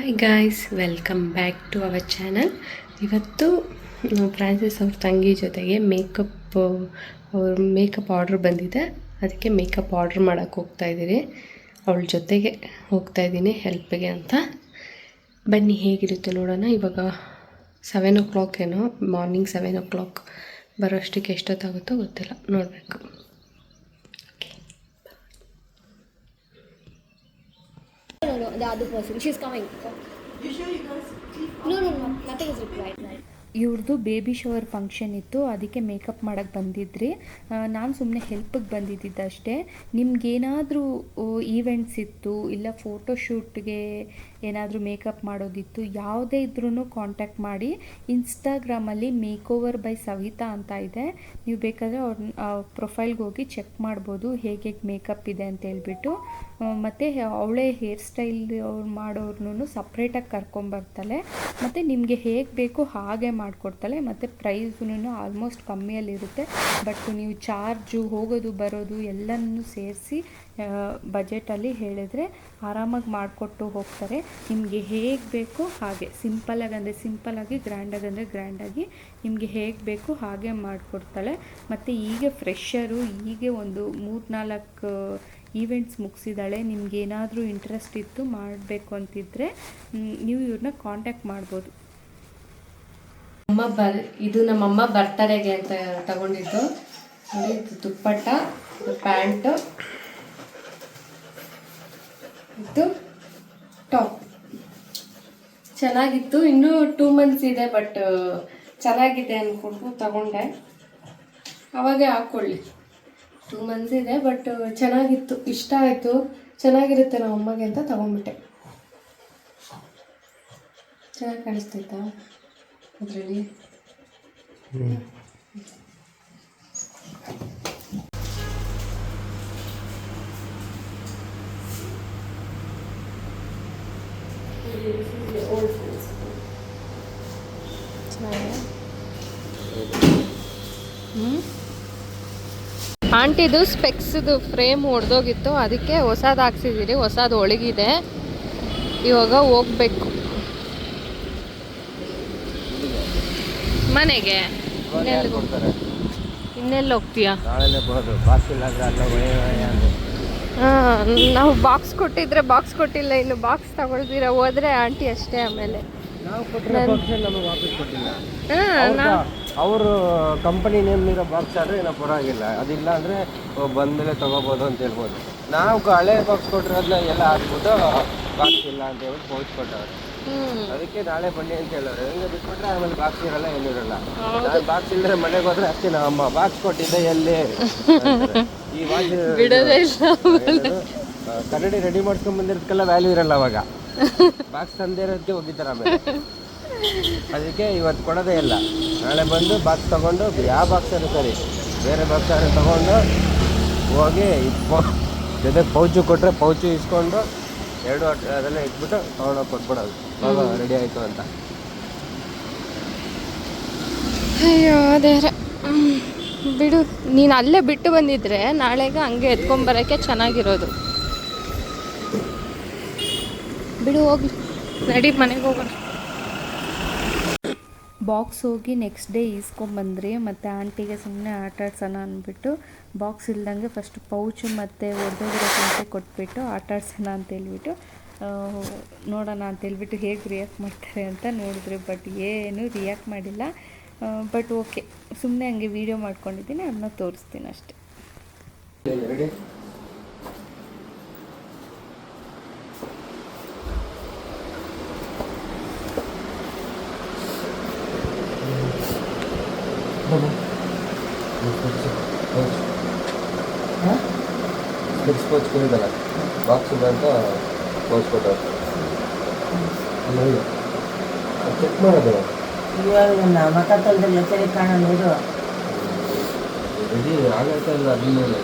Hi guys welcome back to our channel ಇವತ್ತು Francis ಅವ್ರ ತಂಗಿ ಜೊತೆಗೆ ಮೇಕಪ್ ಅವ್ರ ಮೇಕಪ್ ಆರ್ಡ್ರ್ ಬಂದಿದೆ. ಅದಕ್ಕೆ ಮೇಕಪ್ ಆರ್ಡ್ರ್ ಮಾಡೋಕ್ಕೆ ಹೋಗ್ತಾ ಇದ್ದೀರಿ. ಅವಳ ಜೊತೆಗೆ ಹೋಗ್ತಾ ಇದ್ದೀನಿ ಹೆಲ್ಪ್ಗೆ ಅಂತ. ಬನ್ನಿ, ಹೇಗಿರುತ್ತೆ ನೋಡೋಣ. ಇವಾಗ ಸೆವೆನ್ ಓ ಕ್ಲಾಕ್ ಏನೋ ಮಾರ್ನಿಂಗ್ ಸೆವೆನ್ ಓ ಕ್ಲಾಕ್ ಬರೋಷ್ಟಕ್ಕೆ ಎಷ್ಟೊತ್ತಾಗುತ್ತೋ ಗೊತ್ತಿಲ್ಲ. ನೋಡಬೇಕು. The other person. She's coming. You sure you guys? No, no, no. Nothing is required. ಇವ್ರದ್ದು ಬೇಬಿ ಶವರ್ ಫಂಕ್ಷನ್ ಇತ್ತು, ಅದಕ್ಕೆ ಮೇಕಪ್ ಮಾಡೋಕ್ಕೆ ಬಂದಿದ್ರಿ. ನಾನು ಸುಮ್ಮನೆ ಹೆಲ್ಪಿಗೆ ಬಂದಿದ್ದಿದ್ದಷ್ಟೇ. ನಿಮ್ಗೇನಾದರೂ ಈವೆಂಟ್ಸ್ ಇತ್ತು, ಇಲ್ಲ ಫೋಟೋಶೂಟ್ಗೆ ಏನಾದರೂ ಮೇಕಪ್ ಮಾಡೋದಿತ್ತು, ಯಾವುದೇ ಇದ್ರೂ ಕಾಂಟ್ಯಾಕ್ಟ್ ಮಾಡಿ ಇನ್ಸ್ಟಾಗ್ರಾಮಲ್ಲಿ ಮೇಕ್ ಓವರ್ ಬೈ ಸವಿತಾ ಅಂತ ಇದೆ. ನೀವು ಬೇಕಾದರೆ ಅವ್ರ ಪ್ರೊಫೈಲ್ಗೆ ಹೋಗಿ ಚೆಕ್ ಮಾಡ್ಬೋದು, ಹೇಗೆ ಹೇಗೆ ಮೇಕಪ್ ಇದೆ ಅಂತ ಹೇಳ್ಬಿಟ್ಟು. ಮತ್ತು ಅವಳೇ ಹೇರ್ ಸ್ಟೈಲ್ ಅವ್ರು ಮಾಡೋರ್ನು ಸಪ್ರೇಟಾಗಿ ಕರ್ಕೊಂಬರ್ತಾಳೆ. ಮತ್ತು ನಿಮಗೆ ಹೇಗೆ ಬೇಕು ಹಾಗೆ ಮಾಡಿಕೊಡ್ತಾಳೆ, ಮತ್ತು ಪ್ರೈಸ್ನು ಆಲ್ಮೋಸ್ಟ್ ಕಮ್ಮಿಯಲ್ಲಿರುತ್ತೆ. ಬಟ್ ನೀವು ಚಾರ್ಜು ಹೋಗೋದು, ಬರೋದು ಎಲ್ಲನೂ ಸೇರಿಸಿ ಬಜೆಟಲ್ಲಿ ಹೇಳಿದರೆ ಆರಾಮಾಗಿ ಮಾಡಿಕೊಟ್ಟು ಹೋಗ್ತಾರೆ. ನಿಮಗೆ ಹೇಗೆ ಬೇಕೋ ಹಾಗೆ ಸಿಂಪಲಾಗಿ ಅಂದರೆ ಸಿಂಪಲಾಗಿ ಗ್ರ್ಯಾಂಡಾಗಿ ಅಂದರೆ ಗ್ರ್ಯಾಂಡಾಗಿ ನಿಮಗೆ ಹೇಗೆ ಬೇಕು ಹಾಗೆ ಮಾಡಿಕೊಡ್ತಾಳೆ. ಮತ್ತು ಈಗ ಫ್ರೆಶರು ಹೀಗೆ ಒಂದು ಮೂರು ನಾಲ್ಕು ಈವೆಂಟ್ಸ್ ಮುಗಿಸಿದಾಳೆ. ನಿಮ್ಗೆ ಏನಾದರೂ ಇಂಟ್ರೆಸ್ಟ್ ಇತ್ತು ಮಾಡಬೇಕು ಅಂತಿದ್ದರೆ ನೀವು ಇವ್ರನ್ನ ಕಾಂಟ್ಯಾಕ್ಟ್ ಮಾಡ್ಬೋದು. ಅಮ್ಮ ಬರ್, ಇದು ನಮ್ಮಮ್ಮ ಬರ್ತಡೆಗೆ ಅಂತ ತಗೊಂಡಿದ್ದು. ನೋಡಿ ದುಪ್ಪಟ್ಟ ಪ್ಯಾಂಟು, ಇದು ಟಾಪ್. ಚೆನ್ನಾಗಿತ್ತು. ಇನ್ನೂ ಟೂ ಮಂತ್ಸ್ ಇದೆ, ಬಟ್, ಚೆನ್ನಾಗಿದೆ ಅಂದ್ಕೊಂಡು ತಗೊಂಡೆ. ಅವಾಗೆ ಹಾಕ್ಕೊಳ್ಳಿ ಟೂ ಮಂತ್ಸ್ ಇದೆ, ಬಟ್, ಚೆನ್ನಾಗಿತ್ತು. ಇಷ್ಟ ಆಯಿತು. ಚೆನ್ನಾಗಿರುತ್ತೆ ನಮ್ಮ ಅಮ್ಮಗೆ ಅಂತ ತಗೊಂಡ್ಬಿಟ್ಟೆ. ಚೆನ್ನಾಗಿ ಕಾಣಿಸ್ತೈತಾ ಆಂಟಿದು ಸ್ಪೆಕ್ಸ್ದು ಫ್ರೇಮ್ ಹೊಡೆದೋಗಿತ್ತು ಅದಕ್ಕೆ ಹೊಸದು ಹಾಕ್ಸಿದ್ದೀರಿ ಹೊಸದು ಒಳಗಿದೆ. ಇವಾಗ ಹೋಗ್ಬೇಕು. ಮನೆಗೆ. ಇನ್ನೆಲ್ಲಿ ಹೋಗ್- ಇನ್ನೆಲ್ಲಿ ಹೋಗ್ತೀಯಾ? ನಾವು ಬಾಕ್ಸ್ ಕೊಟ್ಟಿದ್ರೆ ಬಾಕ್ಸ್ ಕೊಟ್ಟಿಲ್ಲ ಇನ್ನು ಬಾಕ್ಸ್ ತಗೊಳ್ದಿರ ಹೋದ್ರೆ ಆಂಟಿ ಅಷ್ಟೇ ಆಮೇಲೆ. ನಾವು ಕೊಟ್ಟಿರೋ ಬಾಕ್ಸ್ ನಮಗೆ ವಾಪಸ್ ಕೊಟ್ಟಿಲ್ಲ. ಹಾಂ ನಾ ಅವರು ಕಂಪನಿ ನೇಮ್ ಇರೋ ಬಾಕ್ಸ್ ಆದ್ರೆ ಏನೋ ಪರವಾಗಿಲ್ಲ. ಅದಿಲ್ಲ ಅಂದ್ರೆ ಬಂದ್ಮೇಲೆ ತಗೋಬಹುದು ಅಂತ ಹೇಳ್ಬೋದು. ನಾವು ಹಳೆ ಬಾಕ್ಸ್ ಕೊಟ್ಟಿರೋದನ್ನ ಎಲ್ಲ ಹಾಕ್ಬಿಟ್ಟು ಬಾಕ್ಸ್ ಇಲ್ಲ ಅಂತ ಹೇಳ್ಬಿಟ್ಟು ಪೌಚ್ ಕೊಟ್ಟವ್ರು. ಅದಕ್ಕೆ ನಾಳೆ ಬನ್ನಿ ಅಂತ ಹೇಳೋರು. ಹೆಂಗ ಬಿಟ್ಬಿಟ್ರೆ ಆಮೇಲೆ ಬಾಕ್ಸ್ ಇರಲ್ಲ ಏನಿರಲ್ಲ ನಾನು ಬಾಕ್ಸ್ ಇಲ್ಲದ್ರೆ ಮನೆಗೆ ಹೋದ್ರೆ ಅಷ್ಟೇ ಅಮ್ಮ ಬಾಕ್ಸ್ ಕೊಟ್ಟಿದ್ದೆ ಎಲ್ಲಿ. ಈ? ಕನ್ನಡಿ ರೆಡಿ ಮಾಡ್ಕೊಂಡ್ ಬಂದಿರೋದಕ್ಕೆಲ್ಲ ವ್ಯಾಲ್ಯೂ ಇರಲ್ಲ ಅವಾಗ. ಬಾಕ್ಸ್ ತಂದೇ ಇರೋದಕ್ಕೆ ಹೋಗಿದ್ದಾರೆ ಆಮೇಲೆ. ಅದಕ್ಕೆ ಇವತ್ತು ಕೊಡೋದೇ ಇಲ್ಲ. ನಾಳೆ ಬಂದು ಬಾಕ್ಸ್ ತಗೊಂಡು ಯಾವ ಬಾಕ್ಸ್ ಅದು ಸರಿ ಬೇರೆ ಬಾಕ್ಸ್ ಆದ್ರೂ ತಗೊಂಡು ಹೋಗಿ ಜೊತೆ ಪೌಚು ಕೊಟ್ಟರೆ ಪೌಚು ಇಸ್ಕೊಂಡು ಎರಡು ಅದೆಲ್ಲ ಇಟ್ಬಿಟ್ಟು ತಗೊಂಡೋಗಿ ಕೊಟ್ಬಿಡೋದು. ರೆಡಿ ಆಯಿತು ಅಂತ. ಅಯ್ಯೋ ದೇವ್ರೆ. ಬಿಡು ನೀನು ಅಲ್ಲೇ ಬಿಟ್ಟು ಬಂದಿದ್ರೆ ನಾಳೆಗೆ ಹಂಗೆ ಎತ್ಕೊಂಬರೋಕ್ಕೆ ಚೆನ್ನಾಗಿರೋದು. ಬಿಡು ಹೋಗಿ. ನಡಿ ಮನೆಗೆ ಹೋಗೋಣ. ಬಾಕ್ಸ್ ಹೋಗಿ ನೆಕ್ಸ್ಟ್ ಡೇ ಈಸ್ಕೊಂಬಂದ್ರಿ ಮತ್ತು ಆಂಟಿಗೆ ಸುಮ್ಮನೆ ಆಟಾಡ್ಸೋಣ ಅಂದ್ಬಿಟ್ಟು ಬಾಕ್ಸ್ ಇಲ್ದಂಗೆ ಫಸ್ಟ್ ಪೌಚು ಮತ್ತು ಒಡೆದೋಗಿರೋ ಸಂಖ್ಯೆ ಕೊಟ್ಬಿಟ್ಟು ಆಟ ಅಂತ ಹೇಳ್ಬಿಟ್ಟು ನೋಡೋಣ ಅಂತ ಹೇಳ್ಬಿಟ್ಟು ಹೇಗೆ ರಿಯಾಕ್ಟ್ ಮಾಡ್ತಾರೆ ಅಂತ ನೋಡಿದ್ರು ಬಟ್ ಏನು ರಿಯಾಕ್ಟ್ ಮಾಡಿಲ್ಲ. ಬಟ್ ಓಕೆ ಸುಮ್ಮನೆ ಹಂಗೆ ವೀಡಿಯೋ ಮಾಡ್ಕೊಂಡಿದ್ದೀನಿ ಅದನ್ನ ತೋರಿಸ್ತೀನಿ ಅಷ್ಟೇ. ಬಾಕ್ಸ್ ಅಂತ ಪೋಚ್ ಕೊಟ್ಟವ್ರು ಚೆಕ್ ಮಾಡೋದು. ಇವಾಗ ಮಕ ಎಚ್ಚರಿಕೆ ಕಾಣೋದು ಇಡೀ ಆಗತ್ತಲ್ಲ ಆಗೈತೆ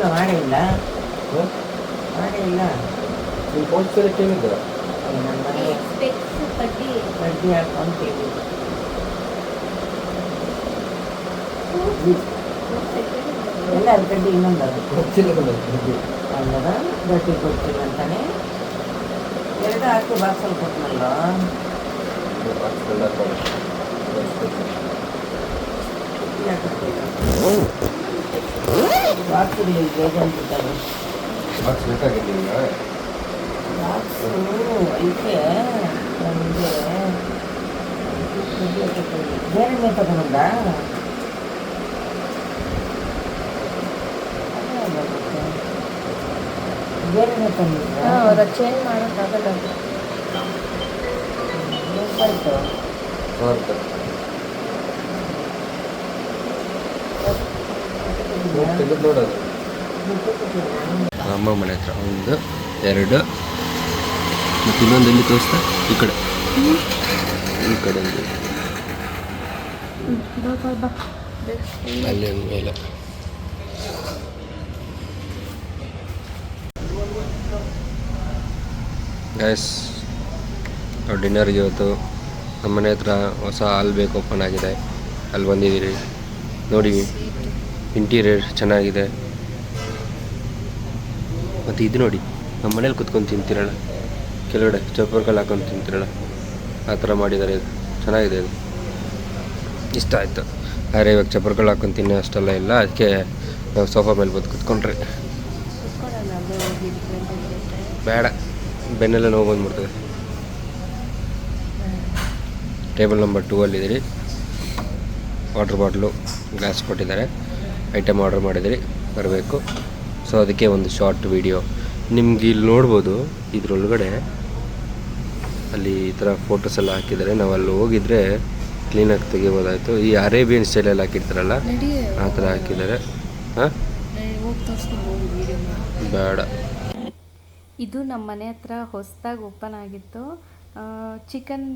ಇಲ್ಲ ಅದಿಲ್ಲ ಹ್ಞೂ ಎಲ್ಲ ಮಾಡೇ ಇಲ್ಲ ಮಾಡೇ ಇಲ್ಲ ನಿಮ್ಮ ಪೋಸ್ಟ್ ಸೆಲೆಕ್ಟ್ ಏನಿದೆ ನಮ್ಮ ಮನೆ ಬುದ್ಧಿ ಹೇಳ್ಕೊಂಡು ಟಿವಿ ಎಲ್ಲ ಅದು ಗಡ್ಡಿ ಇನ್ನೊಂದು ಅದು ಅಲ್ಲದ ಗಡ್ಡಿ ಕೊಡ್ತೀನಿ ಅಂತಾನೆ ಎರಡು ಹಾಕಿ ಬಾಕ್ಸಲ್ಲಿ ಕೊಟ್ಟನಲ್ಲ 왁스를 매장보다는 마트 몇 가격인가요? 왁스 이렇게 하는데 그게 조금 내리면서 그런가? 내리면서 그런가? 어, 나 제일 많이 받으려고. 음, 못 봤어. 좋았다. ಅಮ್ಮ ಮನೆ ಹತ್ರ ಒಂದು, ಎರಡು, ಮತ್ತು ಇನ್ನೊಂದು ಎಲ್ಲಿ ತೋರಿಸ್ತಾ ಈ ಕಡೆ. ಈ ಕಡೆ ಅಲ್ಲಿ ಮೇಲೆ. ಗ್ಯಾಸ್ ಡಿನ್ನರ್ಗೆ ಇವತ್ತು ನಮ್ಮ ಮನೆ ಹತ್ರ ಹೊಸ ಹಾಲ್ ಬೇಕು ಓಪನ್ ಆಗಿದೆ. ಅಲ್ಲಿ ಬಂದಿದ್ದೀರಿ. ನೋಡಿ ಇಂಟೀರಿಯರ್ ಚೆನ್ನಾಗಿದೆ. ಮತ್ತು ಇದು ನೋಡಿ ನಮ್ಮ ಮನೇಲಿ ಕುತ್ಕೊಂಡು ತಿಂತಿರಲ್ಲ, ಕೆಳಗಡೆ ಚಪ್ಪರ್ಗಳು ಹಾಕೊಂಡು ತಿಂತಿರಲ್ಲ, ಆ ಥರ ಮಾಡಿದ್ದಾರೆ ಇದು. ಚೆನ್ನಾಗಿದೆ ಇದು. ಇಷ್ಟ ಆಯಿತು. ಆದರೆ ಇವಾಗ ಚಪ್ಪರ್ಗಳು ಹಾಕೊಂಡು ತಿನ್ನೋ ಅಷ್ಟೆಲ್ಲ ಇಲ್ಲ, ಅದಕ್ಕೆ ನಾವು ಸೋಫಾ ಮೇಲೆ ಬಂದು ಕುತ್ಕೊಂಡ್ರೆ. ಬೇಡ, ಬೆನ್ನೆಲ್ಲ ನೋವು ಬಂದ್ಬಿಡ್ತದೆ. ಟೇಬಲ್ ನಂಬರ್ ಟೂ ಅಲ್ಲಿದ್ದೀರಿ. ವಾಟರ್ ಬಾಟ್ಲು ಗ್ಲಾಸ್ ಕೊಟ್ಟಿದ್ದಾರೆ. ಐಟಮ್ ಆರ್ಡರ್ ಮಾಡಿದಿರಿ ಬರಬೇಕು. ಸೊ ಅದಕ್ಕೆ ಒಂದು ಶಾರ್ಟ್ ವಿಡಿಯೋ ನಿಮ್ಗೆ ಇಲ್ಲಿ ನೋಡ್ಬೋದು ಇದರೊಳಗಡೆ ಅಲ್ಲಿ ಈ ಥರ ಫೋಟೋಸ್ ಎಲ್ಲ ಹಾಕಿದ್ದಾರೆ. ನಾವು ಅಲ್ಲಿ ಹೋಗಿದ್ರೆ ಕ್ಲೀನಾಗಿ ತೆಗಿಬೋದಾಯಿತು. ಈ ಅರೇಬಿಯನ್ ಸ್ಟೈಲಲ್ಲಿ ಹಾಕಿರ್ತಾರಲ್ಲ ಆ ಥರ ಹಾಕಿದ್ದಾರೆ. ಹಾಂ? ಬೇಡ. ಇದು ನಮ್ಮ ಮನೆ ಹತ್ರ ಹೊಸದಾಗಿ ಓಪನ್ ಆಗಿತ್ತು. ಚಿಕನ್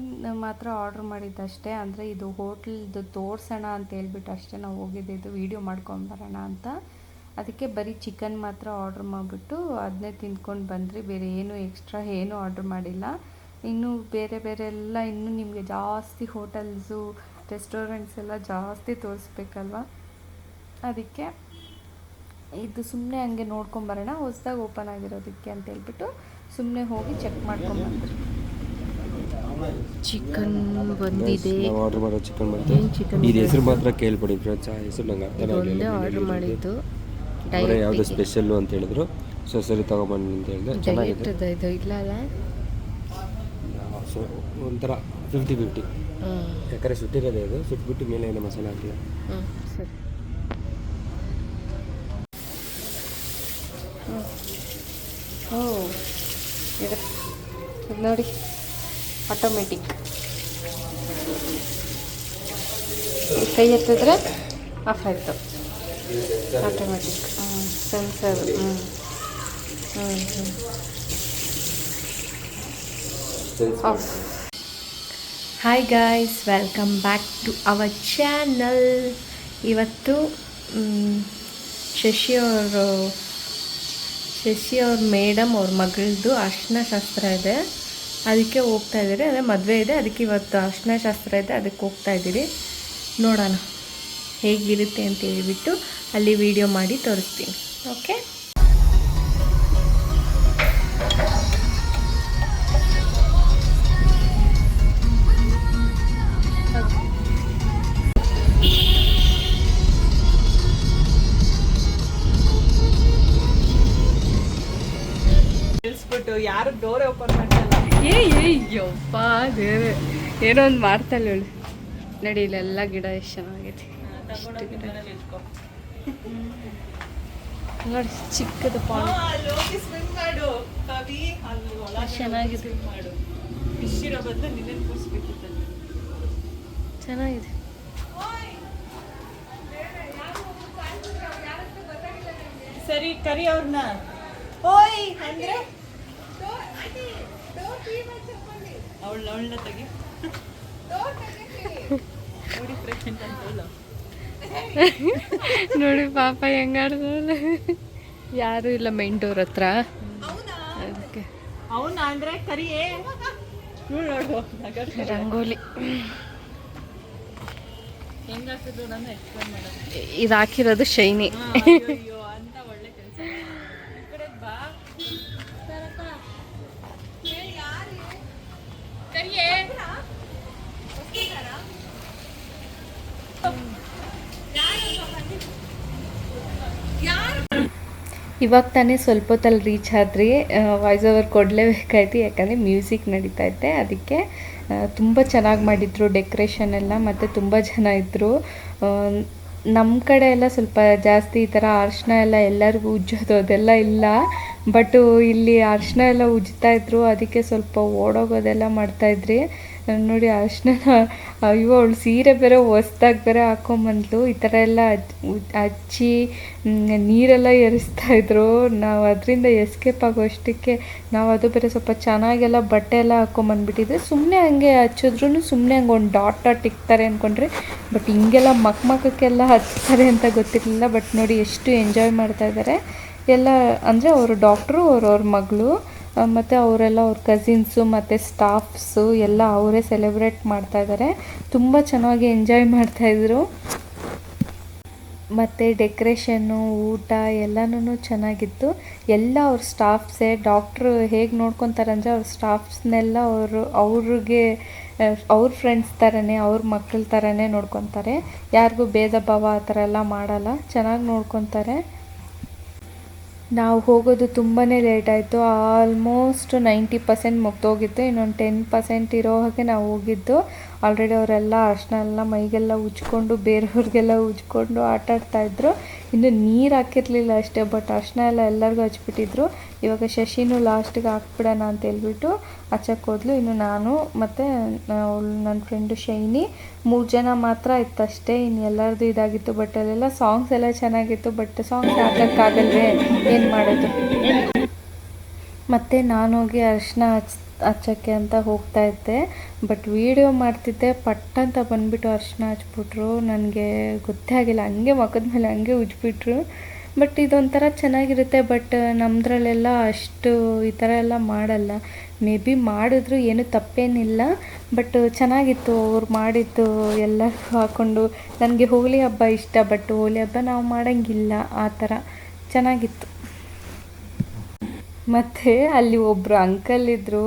ಮಾತ್ರ ಆರ್ಡ್ರ್ ಮಾಡಿದ್ದಷ್ಟೇ, ಅಂದರೆ ಇದು ಹೋಟ್ಲ್ದು ತೋರಿಸೋಣ ಅಂತ ಹೇಳ್ಬಿಟ್ಟು ಅಷ್ಟೇ ನಾವು ಹೋಗಿದ್ದಿದ್ದು ವೀಡಿಯೋ ಮಾಡ್ಕೊಂಡು ಬರೋಣ ಅಂತ. ಅದಕ್ಕೆ ಬರೀ ಚಿಕನ್ ಮಾತ್ರ ಆರ್ಡ್ರ್ ಮಾಡಿಬಿಟ್ಟು ಅದನ್ನೇ ತಿಂದ್ಕೊಂಡು ಬಂದ್ರಿ ಬೇರೆ ಏನು ಎಕ್ಸ್ಟ್ರಾ ಏನೂ ಆರ್ಡ್ರ್ ಮಾಡಿಲ್ಲ. ಇನ್ನೂ ಬೇರೆ ಬೇರೆ ಎಲ್ಲ ಇನ್ನೂ ನಿಮಗೆ ಜಾಸ್ತಿ ಹೋಟೆಲ್ಸು ರೆಸ್ಟೋರೆಂಟ್ಸ್ ಎಲ್ಲ ಜಾಸ್ತಿ ತೋರಿಸ್ಬೇಕಲ್ವ? ಅದಕ್ಕೆ ಇದು ಸುಮ್ಮನೆ ಹಂಗೆ ನೋಡ್ಕೊಂಬರೋಣ ಹೊಸ್ದಾಗಿ ಓಪನ್ ಆಗಿರೋದಕ್ಕೆ ಅಂತ ಹೇಳ್ಬಿಟ್ಟು ಸುಮ್ಮನೆ ಹೋಗಿ ಚೆಕ್ ಮಾಡ್ಕೊಂಬಂದ್ರಿ ಚಿಕನ್ ಬಂದಿದೆ. ಆರ್ಡರ್ ಮಾಡೋ ಚಿಕನ್ ಬಂದಿದೆ. ಚಿಕನ್ ಇದು? ಹೆಸರು ಮಾತ್ರ ಕೇಳ್ಬಿಡಿ ಫ್ರೆಂಡ್ಸ್ ಆ ಹೆಸರು ನಂಗೆ ಅರ್ಥ ಆಗಲಿಲ್ಲ. ಆರ್ಡರ್ ಮಾಡಿದ್ದು ಅವರೇ ಯಾವುದೋ ಸ್ಪೆಷಲ್ಲು ಅಂತ ಹೇಳಿದ್ರು. ಸೊ ಸರಿ ತಗೊಂಬನ್ನಿ ಅಂತ ಹೇಳಿದೆ. ಚೆನ್ನಾಗಿದೆ. ಇದು ಇಲ್ಲ ಅಲ್ಲ? ಸೊ ಒಂಥರ ಫಿಫ್ಟಿ ಫಿಫ್ಟಿ ಯಾಕಂದರೆ ಸುಟ್ಟಿರೋದೇ ಇದು ಸುಟ್ಬಿಟ್ಟು ಮೇಲೆ ಏನೋ ಮಸಾಲೆ ಹಾಕಿಲ್ಲ. ಸರಿ. ಓ ಇದು ನೋಡಿ. ಆಟೋಮೆಟಿಕ್ ಕೈ ಎತ್ತಿದ್ರೆ ಆಫ್ ಆಯಿತು. Automatic sensor off hi guys welcome back to our channel ಇವತ್ತು ಶಶಿಯವರು ಶಶಿ ಅವರು ಶಶಿ ಅವ್ರ ಮೇಡಮ್ ಅವ್ರ ಮಗಳದ್ದು ಅರ್ಶನ ಶಾಸ್ತ್ರ ಇದೆ. ಅದಕ್ಕೆ ಹೋಗ್ತಾ ಇದ್ದೀರಿ, ಅದೇ ಮದುವೆ ಇದೆ, ಅದಕ್ಕೆ ಇವತ್ತು ಅರ್ಶಿನ ಶಾಸ್ತ್ರ ಇದೆ, ಅದಕ್ಕೆ ಹೋಗ್ತಾ ಇದ್ದೀರಿ. ನೋಡೋಣ ಹೇಗಿರುತ್ತೆ ಅಂತ ಹೇಳಿಬಿಟ್ಟು ಅಲ್ಲಿ ವಿಡಿಯೋ ಮಾಡಿ ತೋರಿಸ್ತೀನಿ ಓಕೆ ಯಾರು ಡೋರ್ ಓಪನ್ ಮಾಡ್ತಲ್ಲ. ಏ ಏಯ್ಯಪ್ಪ ದೇವ್ರೆ. ಏನೋ ಒಂದು ಮಾಡ್ತಾಳೆ ಹೇಳು ನಡಿ ಇಲ್ಲೆಲ್ಲ ಗಿಡ ಎಷ್ಟು ಚೆನ್ನಾಗೈತಿ. ಇಷ್ಟು ಗಿಡ. ನೋಡಿ ಚಿಕ್ಕದ ಪಾಂಡ್ ಚೆನ್ನಾಗಿದೆ. ಚೆನ್ನಾಗಿದೆ. ಸರಿ ಕರಿ ಅವ್ರನ್ನ ಓಯ್ ಅಂದ್ರೆ? ಅವಳ ಅವಳನ್ನ ತೆಗಿ. ನೋಡಿ ಪ್ರೆಗ್ನೆಂಟ್. ನೋಡಿ ಪಾಪ ಹೆಂಗಾಡ್ದಲ್ಲ ಯಾರು ಇಲ್ಲ ಮೇನ್ ಡೋರ್ ಹತ್ರ. ಅದಕ್ಕೆ. ಅವನ ಅಂದ್ರೆ ಕರಿಯೇ ರಂಗೋಲಿ. ಇದು ಹಾಕಿರೋದು ಶೈನಿ. ಇವಾಗ ತಾನೇ ಸ್ವಲ್ಪ ಹೊತ್ತಲ್ಲಿ ರೀಚ್ ಆದ್ರಿ. ವಾಯ್ಸ್ ಓವರ್ ಕೊಡಲೇಬೇಕಾಯ್ತು, ಯಾಕಂದರೆ ಮ್ಯೂಸಿಕ್ ನಡೀತಾ ಇತ್ತೆ. ಅದಕ್ಕೆ ತುಂಬ ಚೆನ್ನಾಗಿ ಮಾಡಿದ್ರು ಡೆಕೋರೇಷನ್ ಎಲ್ಲ, ಮತ್ತು ತುಂಬ ಜನ ಇದ್ದರು ನಮ್ಮ ಕಡೆ ಎಲ್ಲ ಸ್ವಲ್ಪ ಜಾಸ್ತಿ ಈ ಥರ ಅರ್ಶಿನ ಎಲ್ಲ ಎಲ್ಲರಿಗೂ ಉಜ್ಜೋದು ಅದೆಲ್ಲ ಇಲ್ಲ. ಬಟ್ ಇಲ್ಲಿ ಅರ್ಶಿನ ಎಲ್ಲ ಉಜ್ತಾ ಇದ್ರು, ಅದಕ್ಕೆ ಸ್ವಲ್ಪ ಓಡೋಗೋದೆಲ್ಲ ಮಾಡ್ತಾಯಿದ್ರಿ ನೋಡಿ ಅರ್ಶಿನ ಅಯ್ಯೋ ಅವಳು ಸೀರೆ ಬೇರೆ ಹೊಸ್ದಾಗಿ ಬೇರೆ ಹಾಕೊಂಬಂದ್ಲು. ಈ ಥರ ಎಲ್ಲ ಹಚ್ಚಿ ನೀರೆಲ್ಲ ಎರಿಸ್ತಾ ಇದ್ರು. ನಾವು ಅದರಿಂದ ಎಸ್ಕೇಪ್ ಆಗೋ ಅಷ್ಟಕ್ಕೆ ನಾವು ಅದು ಬೇರೆ ಸ್ವಲ್ಪ ಚೆನ್ನಾಗೆಲ್ಲ ಬಟ್ಟೆ ಎಲ್ಲ ಹಾಕೊಂಬಂದ್ಬಿಟ್ಟಿದ್ದೆ ಸುಮ್ಮನೆ ಹಂಗೆ ಹಚ್ಚಿದ್ರು ಸುಮ್ಮನೆ ಹಂಗೆ ಒಂದು ಡಾಟ್ ಡಾಟ್ ಇಕ್ತಾರೆ ಅಂದ್ಕೊಂಡ್ರೆ ಬಟ್ ಹಿಂಗೆಲ್ಲ ಮಕ್ ಮಕ್ಕಕ್ಕೆಲ್ಲ ಹಚ್ತಾರೆ ಅಂತ ಗೊತ್ತಿರಲಿಲ್ಲ. ಬಟ್ ನೋಡಿ ಎಷ್ಟು ಎಂಜಾಯ್ ಮಾಡ್ತಾ ಇದ್ದಾರೆ ಎಲ್ಲ ಅಂದರೆ ಅವರು ಡಾಕ್ಟ್ರು ಅವ್ರವ್ರ ಮಗಳು ಮತ್ತು ಅವರೆಲ್ಲ ಅವ್ರ ಕಸಿನ್ಸು ಮತ್ತು ಸ್ಟಾಫ್ಸು ಎಲ್ಲ ಅವರೇ ಸೆಲೆಬ್ರೇಟ್ ಮಾಡ್ತಾ ಇದ್ದಾರೆ ತುಂಬ ಚೆನ್ನಾಗಿ ಎಂಜಾಯ್ ಮಾಡ್ತಾಯಿದ್ರು ಮತ್ತು ಡೆಕ್ರೇಷನ್ನು ಊಟ ಎಲ್ಲನೂ ಚೆನ್ನಾಗಿತ್ತು. ಎಲ್ಲ ಅವ್ರ ಸ್ಟಾಫ್ಸೇ ಡಾಕ್ಟ್ರು ಹೇಗೆ ನೋಡ್ಕೊತಾರೆ ಅಂದರೆ ಅವ್ರ ಸ್ಟಾಫ್ಸ್ನೆಲ್ಲ ಅವರು, ಅವ್ರಿಗೆ ಅವ್ರ ಫ್ರೆಂಡ್ಸ್ ಥರನೇ ಅವ್ರ ಮಕ್ಕಳ ಥರನೇ ನೋಡ್ಕೊತಾರೆ. ಯಾರಿಗೂ ಭೇದ ಭಾವ ಆ ಥರ ಎಲ್ಲ ಮಾಡಲ್ಲ. ಚೆನ್ನಾಗಿ ನೋಡ್ಕೊತಾರೆ. ನಾವು ಹೋಗೋದು ತುಂಬಾ ಲೇಟ್ ಆಯಿತು. ಆಲ್ಮೋಸ್ಟ್ ನೈಂಟಿ ಪರ್ಸೆಂಟ್ ಮುಗ್ದೋಗಿತ್ತು. ಇನ್ನೊಂದು ಟೆನ್ ಪರ್ಸೆಂಟ್ ಇರೋ ಹಾಗೆ ನಾವು ಹೋಗಿದ್ದು. ಆಲ್ರೆಡಿ ಅವರೆಲ್ಲ ಅರ್ಶನ ಎಲ್ಲ ಮೈಗೆಲ್ಲ ಉಜ್ಕೊಂಡು, ಬೇರೆಯವ್ರಿಗೆಲ್ಲ ಉಜ್ಕೊಂಡು ಆಟ ಆಡ್ತಾಯಿದ್ರು ಇನ್ನು ನೀರು ಹಾಕಿರಲಿಲ್ಲ ಅಷ್ಟೇ ಬಟ್ ಅರ್ಶನ ಎಲ್ಲ ಎಲ್ಲರಿಗೂ ಹಚ್ಬಿಟ್ಟಿದ್ರು. ಇವಾಗ ಶಶಿನೂ ಲಾಸ್ಟಿಗೆ ಹಾಕ್ಬಿಡೋಣ ಅಂತ ಹೇಳ್ಬಿಟ್ಟು ಹಚ್ಚಕ್ಕೆ ಹೋದ್ಲು. ಇನ್ನು ನಾನು ಮತ್ತು ಅವಳು ನನ್ನ ಫ್ರೆಂಡು ಶೈನಿ. ಮೂರು ಜನ ಮಾತ್ರ ಇತ್ತಷ್ಟೇ. ಇನ್ನು ಎಲ್ಲರದು ಇದಾಗಿತ್ತು ಬಟ್ ಅಲ್ಲೆಲ್ಲ ಸಾಂಗ್ಸ್ ಎಲ್ಲ ಚೆನ್ನಾಗಿತ್ತು ಬಟ್ ಸಾಂಗ್ಸ್ ಹಾಕೋಕ್ಕಾಗಲ್ವೇ? ಏನು ಮಾಡೋದು? ಮತ್ತು ಹೋಗಿ ಅರಿಶಿನ ಹಚ್ ಹಚ್ಚೋಕ್ಕೆ ಅಂತ ಹೋಗ್ತಾ ಇದ್ದೆ. ಬಟ್ ವೀಡಿಯೋ ಮಾಡ್ತಿದ್ದೆ. ಪಟ್ ಅಂತ ಬಂದುಬಿಟ್ಟು ಅರಿಶಿನ ಹಚ್ಬಿಟ್ರು. ನನಗೆ ಗೊತ್ತೇ ಆಗಿಲ್ಲ. ಹಂಗೆ ಮುಖದ ಮೇಲೆ ಹಂಗೆ ಉಜ್ಬಿಟ್ರು ಬಟ್ ಇದೊಂಥರ ಚೆನ್ನಾಗಿರುತ್ತೆ ಬಟ್ ನಮ್ಮದ್ರಲ್ಲೆಲ್ಲ ಅಷ್ಟು ಈ ಥರ ಎಲ್ಲ ಮಾಡಲ್ಲ. ಮೇ ಬಿ ಮಾಡಿದ್ರು ಏನು ತಪ್ಪೇನಿಲ್ಲ ಬಟ್ ಚೆನ್ನಾಗಿತ್ತು ಅವ್ರು ಮಾಡಿದ್ದು ಎಲ್ಲ ಹಾಕ್ಕೊಂಡು ನನಗೆ ಹೋಳಿ ಹಬ್ಬ ಇಷ್ಟ ಬಟ್ ಹೋಳಿ ಹಬ್ಬ ನಾವು ಮಾಡೋಂಗಿಲ್ಲ, ಆ ಥರ ಚೆನ್ನಾಗಿತ್ತು. ಮತ್ತು ಅಲ್ಲಿ ಒಬ್ಬರು ಅಂಕಲ್ ಇದ್ದರು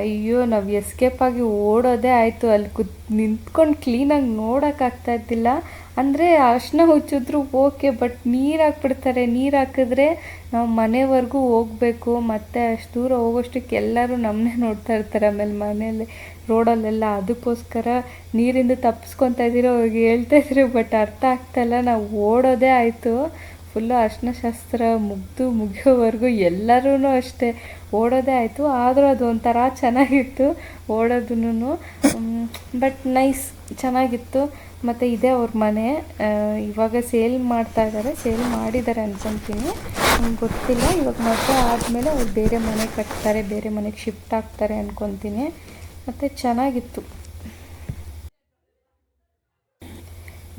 ಅಯ್ಯೋ, ನಾವು ಎಸ್ಕೇಪ್ ಆಗಿ ಓಡೋದೇ ಆಯಿತು, ಅಲ್ಲಿ ಕುತ್, ನಿಂತ್ಕೊಂಡು ಕ್ಲೀನಾಗಿ ನೋಡೋಕ್ಕಾಗ್ತಾ ಇದ್ದಿಲ್ಲ ಅಂದರೆ ಅರ್ಶಿನ ಹುಚ್ಚಿದ್ರು ಓಕೆ, ಬಟ್ ನೀರು ಹಾಕ್ಬಿಡ್ತಾರೆ. ನೀರು ಹಾಕಿದ್ರೆ ನಾವು ಮನೆವರೆಗೂ ಹೋಗಬೇಕು. ಮತ್ತು ಅಷ್ಟು ದೂರ ಹೋಗೋಷ್ಟಕ್ಕೆ ಎಲ್ಲರೂ ನಮ್ಮನ್ನೇ ನೋಡ್ತಾ ಇರ್ತಾರೆ ಆಮೇಲೆ ಮನೆಯಲ್ಲಿ, ರೋಡಲ್ಲೆಲ್ಲ. ಅದಕ್ಕೋಸ್ಕರ ನೀರಿಂದ ತಪ್ಪಿಸ್ಕೊತಾ ಇದ್ದೀರೋ ಅವ್ರಿಗೆ ಹೇಳ್ತಾ ಇದ್ರು, ಬಟ್ ಅರ್ಥ ಆಗ್ತಾಯಿಲ್ಲ ನಾವು ಓಡೋದೇ ಆಯಿತು. ಫುಲ್ಲು ಅರ್ಶಿನ ಶಾಸ್ತ್ರ ಮುಗ್ದು ಮುಗಿಯೋವರೆಗೂ ಎಲ್ಲರೂ ಅಷ್ಟೇ. ಓಡೋದೇ ಆಯಿತು. ಆದರೂ ಅದು ಒಂಥರ ಚೆನ್ನಾಗಿತ್ತು ಓಡೋದೂ ಬಟ್ ನೈಸ್, ಚೆನ್ನಾಗಿತ್ತು. ಮತ್ತು ಇದೇ ಅವ್ರ ಮನೆ. ಇವಾಗ ಸೇಲ್ ಮಾಡ್ತಾ ಇದ್ದಾರೆ ಸೇಲ್ ಮಾಡಿದ್ದಾರೆ ಅನ್ಕೊತೀನಿ. ನಂಗೆ ಗೊತ್ತಿಲ್ಲ. ಇವಾಗ ಮದುವೆ ಆದಮೇಲೆ ಅವ್ರು ಬೇರೆ ಮನೆ ಕಟ್ತಾರೆ, ಬೇರೆ ಮನೆಗೆ ಶಿಫ್ಟ್ ಆಗ್ತಾರೆ ಅನ್ಕೊತೀನಿ. ಮತ್ತು ಚೆನ್ನಾಗಿತ್ತು.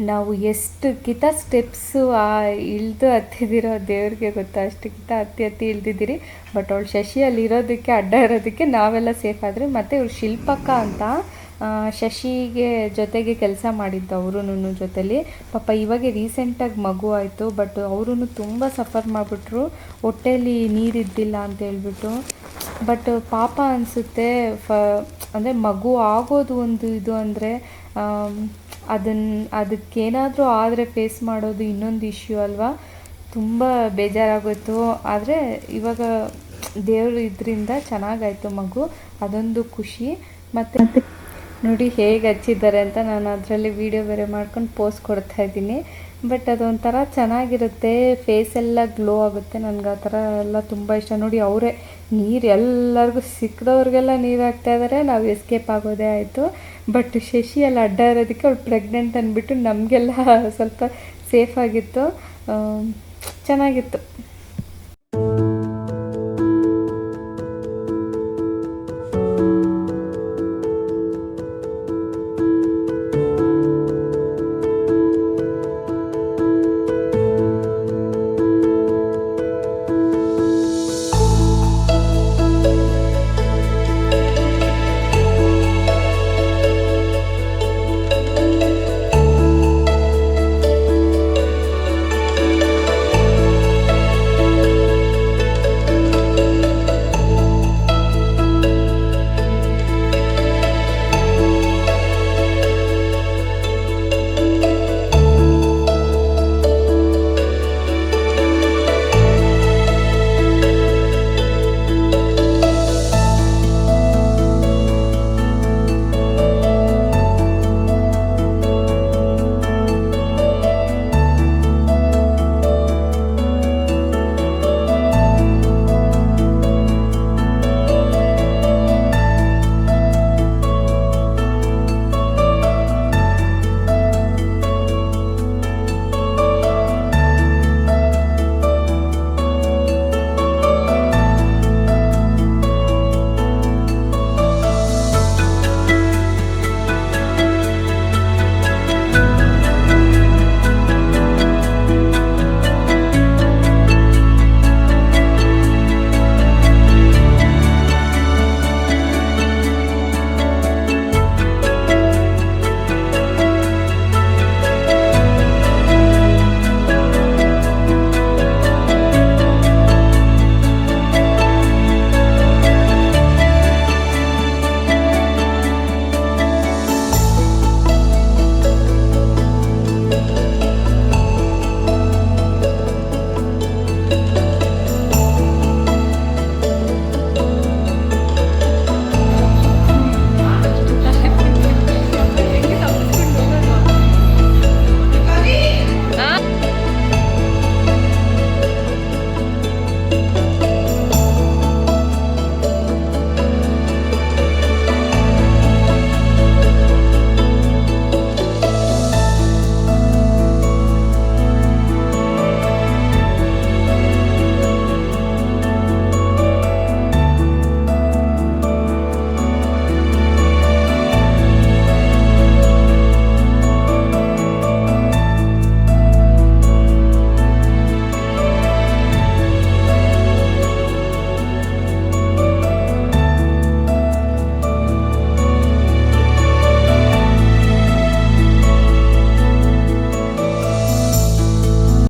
ನಾವು ಎಷ್ಟು, ಕಿತ ಸ್ಟೆಪ್ಸು ಆ, ಇಳಿದು ಹತ್ತಿದಿರೋ ದೇವ್ರಿಗೆ ಗೊತ್ತಾ? ಅಷ್ಟು ಕಿತ ಹತ್ತಿ ಹತ್ತಿ ಇಳ್ದಿದ್ದೀರಿ. ಬಟ್ ಅವಳು ಶಶಿಯಲ್ಲಿ ಇರೋದಕ್ಕೆ ಅಡ್ಡ ಇರೋದಕ್ಕೆ ನಾವೆಲ್ಲ ಸೇಫ್ ಆದರೆ ಮತ್ತು ಇವ್ರು ಶಿಲ್ಪಕ್ಕ ಅಂತ ಶಶಿಗೆ ಜೊತೆಗೆ ಕೆಲಸ ಮಾಡಿದ್ದು ಅವರೂ ಜೊತೆಲಿ. ಪಾಪ ಇವಾಗ ರೀಸೆಂಟಾಗಿ ಮಗು ಆಯಿತು ಬಟ್ ಅವರೂ ತುಂಬ ಸಫರ್ ಮಾಡಿಬಿಟ್ರು. ಹೊಟ್ಟೆಯಲ್ಲಿ ನೀರಿದ್ದಿಲ್ಲ ಅಂತ ಹೇಳ್ಬಿಟ್ಟು. ಬಟ್ ಪಾಪ ಅನಿಸುತ್ತೆ ಫ ಅಂದರೆ ಮಗು ಆಗೋದು ಒಂದು ಇದು ಅಂದರೆ ಅದನ್ನು ಅದಕ್ಕೇನಾದರೂ ಆದರೆ ಫೇಸ್ ಮಾಡೋದು ಇನ್ನೊಂದು ಇಶ್ಯೂ ಅಲ್ವಾ? ತುಂಬ ಬೇಜಾರಾಗೋಯ್ತು. ಆದರೆ ಇವಾಗ ದೇವರು ಇದರಿಂದ ಚೆನ್ನಾಗಾಯ್ತು ಮಗು. ಅದೊಂದು ಖುಷಿ. ಮತ್ತು ನೋಡಿ ಹೇಗೆ ಹಚ್ಚಿದ್ದಾರೆ ಅಂತ ನಾನು ಅದರಲ್ಲಿ ವೀಡಿಯೋ ಬೇರೆ ಮಾಡ್ಕೊಂಡು ಪೋಸ್ಟ್ ಕೊಡ್ತಾ ಇದ್ದೀನಿ. ಬಟ್ ಅದೊಂಥರ ಚೆನ್ನಾಗಿರುತ್ತೆ. ಫೇಸ್ ಎಲ್ಲ ಗ್ಲೋ ಆಗುತ್ತೆ. ನನಗೆ ಆ ಥರ ಎಲ್ಲ ತುಂಬ ಇಷ್ಟ. ನೋಡಿ ಅವರೇ ನೀರು ಎಲ್ಲರಿಗೂ ಸಿಕ್ಕದವ್ರಿಗೆಲ್ಲ ನೀರು ಹಾಕ್ತಾ ಇದ್ದಾರೆ. ನಾವು ಎಸ್ಕೇಪ್ ಆಗೋದೇ ಆಯಿತು. ಬಟ್ ಶಶಿ ಎಲ್ಲ ಅಡ್ಡ ಇರೋದಕ್ಕೆ ಅವ್ಳು ಪ್ರೆಗ್ನೆಂಟ್ ಅಂದ್ಬಿಟ್ಟು ನಮಗೆಲ್ಲ ಸ್ವಲ್ಪ ಸೇಫ್ ಆಗಿತ್ತು. ಚೆನ್ನಾಗಿತ್ತು.